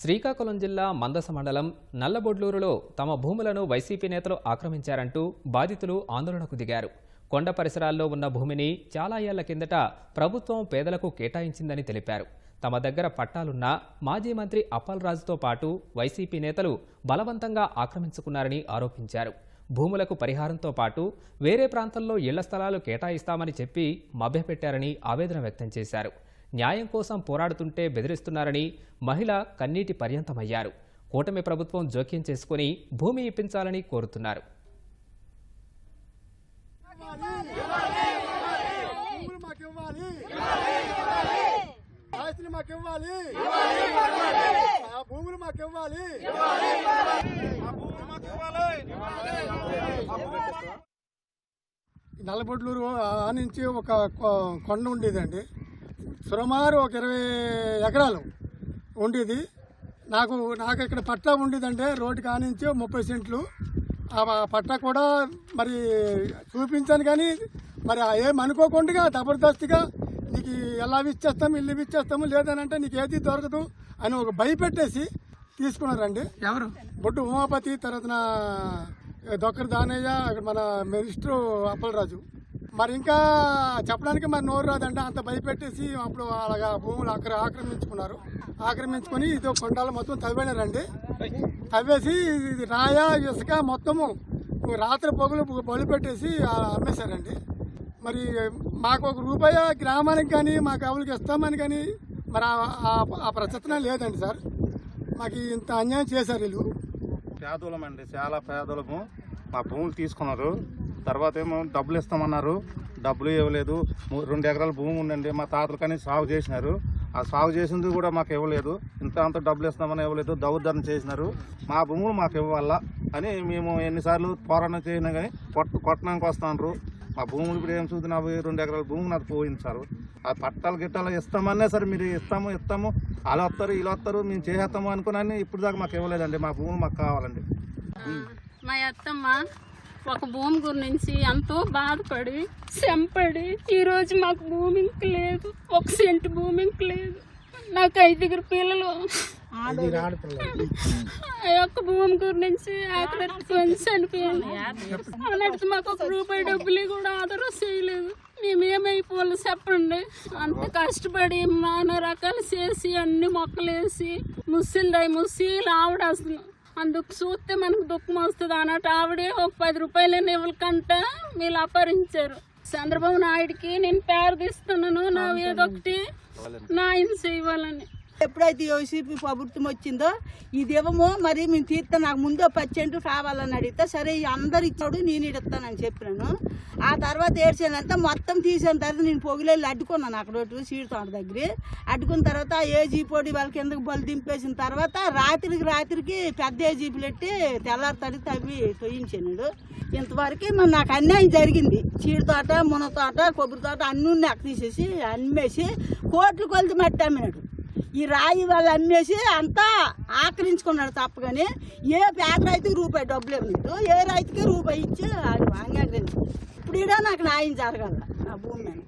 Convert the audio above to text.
శ్రీకాకుళం జిల్లా మందస మండలం నల్లబొడ్లూరులో తమ భూములను వైసీపీ నేతలు ఆక్రమించారంటూ బాధితులు ఆందోళనకు దిగారు. కొండ పరిసరాల్లో ఉన్న భూమిని చాలా ఏళ్ళ కిందట ప్రభుత్వం పేదలకు కేటాయించిందని తెలిపారు. తమ దగ్గర పట్టాలున్నా మాజీ మంత్రి అప్పలరాజుతో పాటు వైసీపీ నేతలు బలవంతంగా ఆక్రమించుకున్నారని ఆరోపించారు. భూములకు పరిహారంతో పాటు వేరే ప్రాంతంలో ఇళ్ళ స్థలాలు కేటాయిస్తామని చెప్పి మభ్యపెట్టారని ఆవేదన వ్యక్తం చేశారు. న్యాయం కోసం పోరాడుతుంటే బెదిరిస్తున్నారని మహిళ కన్నీటి పర్యంతమయ్యారు. కూటమి ప్రభుత్వం జోక్యం చేసుకుని భూమి ఇప్పించాలని కోరుతున్నారు. మాకు ఇవ్వాలి. మాకు ఇవ్వాలి. ఆ భూములు మాకు ఇవ్వాలి. నల్లబొడ్లూరు ఆ నుంచి ఒక కొ- కొండ ఉండేదండి. సుమారు ఒక ఇరవై ఎకరాలు ఉండేది. నాకు నాకు ఇక్కడ పట్టా ఉండేదంటే రోడ్డు కానించి ముప్పై సెంట్లు. ఆ పట్టా కూడా మరి చూపించాను కానీ మరి ఏం అనుకోకుండా జబర్దస్తిగా నీకు ఎలా ఇచ్చేస్తాము ఇల్లు ఇచ్చేస్తాము లేదనంటే నీకు ఏది దొరకదు అని ఒక భయపెట్టేసి తీసుకున్నారండి. ఎవరు? బొడ్డు ఉమాపతి తర్వాత దొక్కరి దానయ్య అక్కడ మన మినిస్టర్ అప్పలరాజు. మరి ఇంకా చెప్పడానికి మరి నోరు రాదంటే. అంత భయపెట్టేసి అప్పుడు అలాగా భూములు అక్కడ ఆక్రమించుకున్నారు. ఆక్రమించుకొని ఇది కొండాలు మొత్తం తవ్వినారండి. తవ్వేసి ఇది రాయ ఇసుక మొత్తము రాత్రి పొగలు బలు పెట్టేసి అమ్మేశారండి. మరి మాకు ఒక రూపాయి గ్రామానికి కానీ మా కవులకి ఇస్తామని కానీ మరి ఆ- ప్రచతన లేదండి సార్. మాకు ఇంత అన్యాయం చేశారు వీళ్ళు. అండి చాలా పేదలము మా భూములు తీసుకున్నారు. తర్వాత ఏమో డబ్బులు ఇస్తామన్నారు. డబ్బులు ఇవ్వలేదు. రెండు ఎకరాల భూమి ఉందండి. మా తాతలు కానీ సాగు చేసినారు. ఆ సాగు చేసింది కూడా మాకు ఇవ్వలేదు. ఇంత అంత డబ్బులు ఇస్తామని ఇవ్వలేదు. దౌర్జన్యం చేసినారు. మా భూములు మాకు ఇవ్వాలా అని మేము ఎన్నిసార్లు పోరాటం చేసినా కానీ కొట్ కొట్టడానికి వస్తున్నారు మా భూములు ఇప్పుడు ఏం చూద్దాం అవి రెండు ఎకరాల భూమి నాకు పోయించారు ఆ పట్టాలు గిట్టాలు ఇస్తామన్నా సరే మీరు ఇస్తాము ఇస్తాము. అలా వస్తారు ఇలా వస్తారు. మేము చేసేస్తాము అనుకున్నాను ఇప్పుడు దాకా మాకు ఇవ్వలేదండి. మా భూములు మాకు కావాలండి. మా అత్తమ్మ ఒక భూమి గురించి ఎంతో బాధపడి చెంపడి ఈరోజు మాకు భూమి ఇంక లేదు ఒక సెంటు భూమి ఇంక లేదు. నాకు ఐదుగురు పిల్లలు. ఆ యొక్క భూమి గురించి చనిపోయింది అలాంటి మాకు ఒక రూపాయి డబ్బులు కూడా ఆధారం చేయలేదు. మేమేమైపోవాలి చెప్పండి. అంత కష్టపడి నానా రకాలు చేసి అన్ని మొక్కలేసి ముసిల్దాయి ముసీలు ఆవిడ అసలు అందుకు చూస్తే మనకు దుఃఖం వస్తుంది అన్నట్టు ఆవిడే ఒక పది రూపాయలు ఇవ్వకంట వీళ్ళు అపహరించారు. చంద్రబాబు నాయుడికి నేను పేరదిస్తున్నాను నా ఏదొకటి నా ఆయన చేయవాలని ఎప్పుడైతే వైసీపీ ప్రభుత్వం వచ్చిందో ఇదేమో మరి మేము తీర్తా నాకు ముందు పది కావాలని అడిగితే సరే అందరు ఇచ్చాడు నేను ఇడతానని చెప్పినాను. ఆ తర్వాత ఏడ్చానంటే మొత్తం తీసిన తర్వాత నేను పొగిలేళ్ళు అడ్డుకున్నాను అక్కడ ఒకటి తోట దగ్గర. అడ్డుకున్న తర్వాత ఏ జీపోడి వాళ్ళ కిందకి బలు దింపేసిన తర్వాత రాత్రికి రాత్రికి పెద్ద ఏ జీపులు పెట్టి తెల్లారి తడి తవ్వి తొయ్యించాడు ఇంతవరకు మరి నాకు అన్యాయం జరిగింది. చీడ తోట మున తోట కొబ్బరి తోట అన్నీ నాకు తీసేసి అమ్మేసి కోట్లు కొలిది మట్టి అమ్మినాడు. ఈ రాయి వాళ్ళు అమ్మేసి అంతా ఆక్రమించుకున్నాడు తప్పగాని. ఏ పేద రైతుకి రూపాయి డబ్బులు ఇవ్వలేదు ఏ రైతుకి రూపాయి ఇచ్చి అది వాంగాడు ఇప్పుడు నాకు న్యాయం జరగాల నా భూమి మీద.